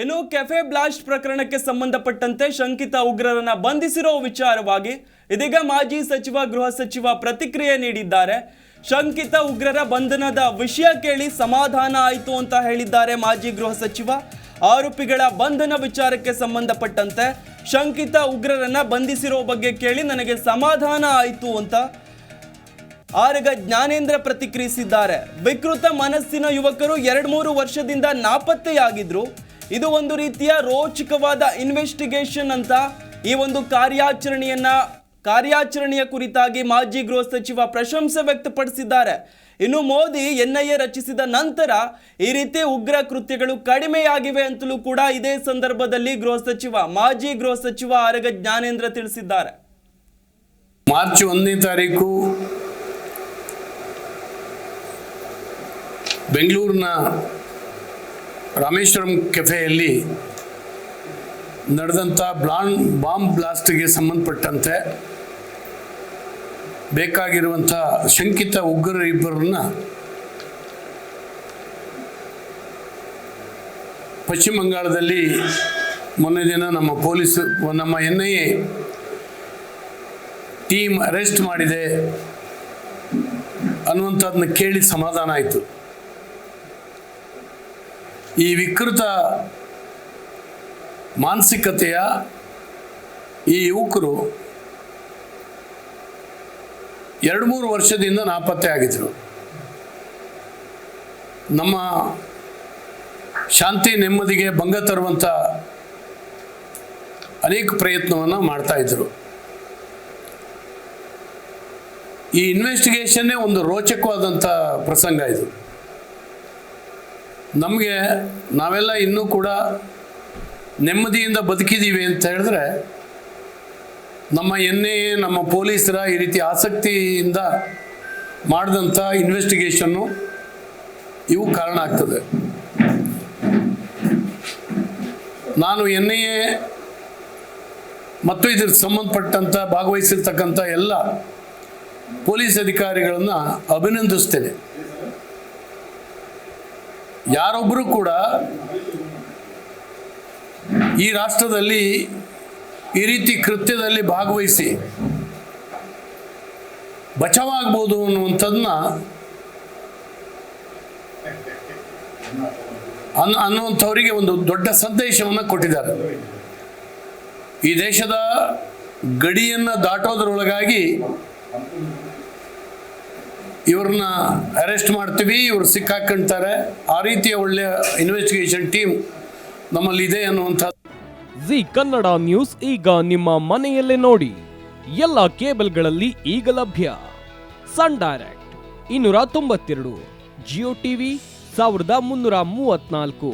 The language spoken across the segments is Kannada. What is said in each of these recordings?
ಇನ್ನು ಕೆಫೆ ಬ್ಲಾಸ್ಟ್ ಪ್ರಕರಣಕ್ಕೆ ಸಂಬಂಧಪಟ್ಟಂತೆ ಶಂಕಿತ ಉಗ್ರರನ್ನ ಬಂಧಿಸಿರೋ ವಿಚಾರವಾಗಿ ಇದೀಗ ಮಾಜಿ ಸಚಿವ, ಗೃಹ ಸಚಿವ ಪ್ರತಿಕ್ರಿಯೆ ನೀಡಿದ್ದಾರೆ. ಶಂಕಿತ ಉಗ್ರರ ಬಂಧನದ ವಿಷಯ ಕೇಳಿ ಸಮಾಧಾನ ಆಯಿತು ಅಂತ ಹೇಳಿದ್ದಾರೆ ಮಾಜಿ ಗೃಹ ಸಚಿವ. ಆರೋಪಿಗಳ ಬಂಧನ ವಿಚಾರಕ್ಕೆ ಸಂಬಂಧಪಟ್ಟಂತೆ ಶಂಕಿತ ಉಗ್ರರನ್ನ ಬಂಧಿಸಿರೋ ಬಗ್ಗೆ ಕೇಳಿ ನನಗೆ ಸಮಾಧಾನ ಆಯಿತು ಅಂತ ಆರಗ ಜ್ಞಾನೇಂದ್ರ ಪ್ರತಿಕ್ರಿಯಿಸಿದ್ದಾರೆ. ವಿಕೃತ ಮನಸ್ಸಿನ ಯುವಕರು ಎರಡು ಮೂರು ವರ್ಷದಿಂದ ನಾಪತ್ತೆಯಾಗಿದ್ರು. ಇದು ಒಂದು ರೀತಿಯ ರೋಚಕವಾದ ಇನ್ವೆಸ್ಟಿಗೇಷನ್ ಅಂತ ಈ ಒಂದು ಕಾರ್ಯಾಚರಣೆಯನ್ನ, ಕಾರ್ಯಾಚರಣೆಯ ಕುರಿತಾಗಿ ಮಾಜಿ ಗೃಹ ಸಚಿವ ಪ್ರಶಂಸೆ ವ್ಯಕ್ತಪಡಿಸಿದ್ದಾರೆ. ಇನ್ನು ಮೋದಿ ಎನ್ಐಎ ರಚಿಸಿದ ನಂತರ ಈ ರೀತಿ ಉಗ್ರ ಕೃತ್ಯಗಳು ಕಡಿಮೆಯಾಗಿವೆ ಅಂತಲೂ ಕೂಡ ಇದೇ ಸಂದರ್ಭದಲ್ಲಿ ಗೃಹ ಸಚಿವ, ಮಾಜಿ ಗೃಹ ಸಚಿವ ಆರಗ ಜ್ಞಾನೇಂದ್ರ ತಿಳಿಸಿದ್ದಾರೆ. ಮಾರ್ಚ್ ಒಂದನೇ ತಾರೀಕು ಬೆಂಗಳೂರಿನ ರಾಮೇಶ್ವರಂ ಕೆಫೆಯಲ್ಲಿ ನಡೆದಂಥ ಬ್ಲಾನ್ ಬಾಂಬ್ ಬ್ಲಾಸ್ಟ್ಗೆ ಸಂಬಂಧಪಟ್ಟಂತೆ ಬೇಕಾಗಿರುವಂಥ ಶಂಕಿತ ಉಗ್ರರಿಬ್ಬರನ್ನ ಪಶ್ಚಿಮ ಬಂಗಾಳದಲ್ಲಿ ಮೊನ್ನೆ ದಿನ ನಮ್ಮ ಪೊಲೀಸ್, ನಮ್ಮ N I A team arrest ಮಾಡಿದೆ ಅನ್ನುವಂಥದ್ದನ್ನ ಕೇಳಿ ಸಮಾಧಾನ ಆಯಿತು. ಈ ವಿಕೃತ ಮಾನಸಿಕತೆಯ ಈ ಯುವಕರು ಎರಡು ಮೂರು ವರ್ಷದಿಂದ ನಾಪತ್ತೆ ಆಗಿದ್ರು. ನಮ್ಮ ಶಾಂತಿ ನೆಮ್ಮದಿಗೆ ಭಂಗ ತರುವಂಥ ಅನೇಕ ಪ್ರಯತ್ನವನ್ನು ಮಾಡ್ತಾಯಿದ್ರು ಈ ಇನ್ವೆಸ್ಟಿಗೇಷನ್ನೇ ಒಂದು ರೋಚಕವಾದಂಥ ಪ್ರಸಂಗ ಇದು. ನಮಗೆ ನಾವೆಲ್ಲ ಇನ್ನೂ ಕೂಡ ನೆಮ್ಮದಿಯಿಂದ ಬದುಕಿದ್ದೀವಿ ಅಂತ ಹೇಳಿದ್ರೆ ನಮ್ಮ ಎನ್ ಎ ನಮ್ಮ ಪೊಲೀಸರ ಈ ರೀತಿ ಆಸಕ್ತಿಯಿಂದ ಮಾಡಿದಂಥ ಇನ್ವೆಸ್ಟಿಗೇಷನ್ನು ಇವು ಕಾರಣ ಆಗ್ತದೆ. ನಾನು ಎನ್ ಐ ಎ ಮತ್ತು ಇದ್ರ ಸಂಬಂಧಪಟ್ಟಂಥ, ಭಾಗವಹಿಸಿರ್ತಕ್ಕಂಥ ಎಲ್ಲ ಪೊಲೀಸ್ ಅಧಿಕಾರಿಗಳನ್ನು ಅಭಿನಂದಿಸ್ತೇನೆ. ಯಾರೊಬ್ಬರು ಕೂಡ ಈ ರಾಷ್ಟ್ರದಲ್ಲಿ ಈ ರೀತಿ ಕೃತ್ಯದಲ್ಲಿ ಭಾಗವಹಿಸಿ ಬಚಾವಾಗ್ಬೋದು ಅನ್ನುವಂಥದನ್ನ ಅನ್, ಅನ್ನುವಂಥವರಿಗೆ ಒಂದು ದೊಡ್ಡ ಸಂದೇಶವನ್ನು ಕೊಟ್ಟಿದ್ದಾರೆ. ಈ ದೇಶದ ಗಡಿಯನ್ನು ದಾಟೋದ್ರೊಳಗಾಗಿ ಇವ್ರನ್ನ ಅರೆಸ್ಟ್ ಮಾಡ್ತೀವಿ, ಇವ್ರು ಸಿಕ್ಕಾಕೊಂತಾರೆ ಆ ರೀತಿಯ ಒಳ್ಳೆಯ ಇನ್ವೆಸ್ಟಿಗೇಷನ್ ಟೀಮ್ ನಮ್ಮಲ್ಲಿದೆ ಅನ್ನುವಂಥ ಜಿ ಕನ್ನಡ ನ್ಯೂಸ್ ಈಗ ನಿಮ್ಮ ಮನೆಯಲ್ಲೇ ನೋಡಿ. ಎಲ್ಲ ಕೇಬಲ್ಗಳಲ್ಲಿ ಈಗ ಲಭ್ಯ. ಸನ್ ಡೈರೆಕ್ಟ್ ಇನ್ನೂರ ತೊಂಬತ್ತೆರಡು, ಜಿಯೋ ಟಿವಿ ಸಾವಿರದ ಮುನ್ನೂರ ಮೂವತ್ನಾಲ್ಕು,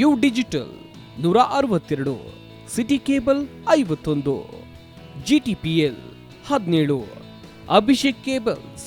ಯು ಡಿಜಿಟಲ್ ನೂರ ಅರವತ್ತೆರಡು, ಸಿಟಿ ಕೇಬಲ್ ಐವತ್ತೊಂದು ಜಿ ಟಿ ಪಿ ಎಲ್ ಹದಿನೇಳು, ಅಭಿಷೇಕ್ ಕೇಬಲ್ಸ್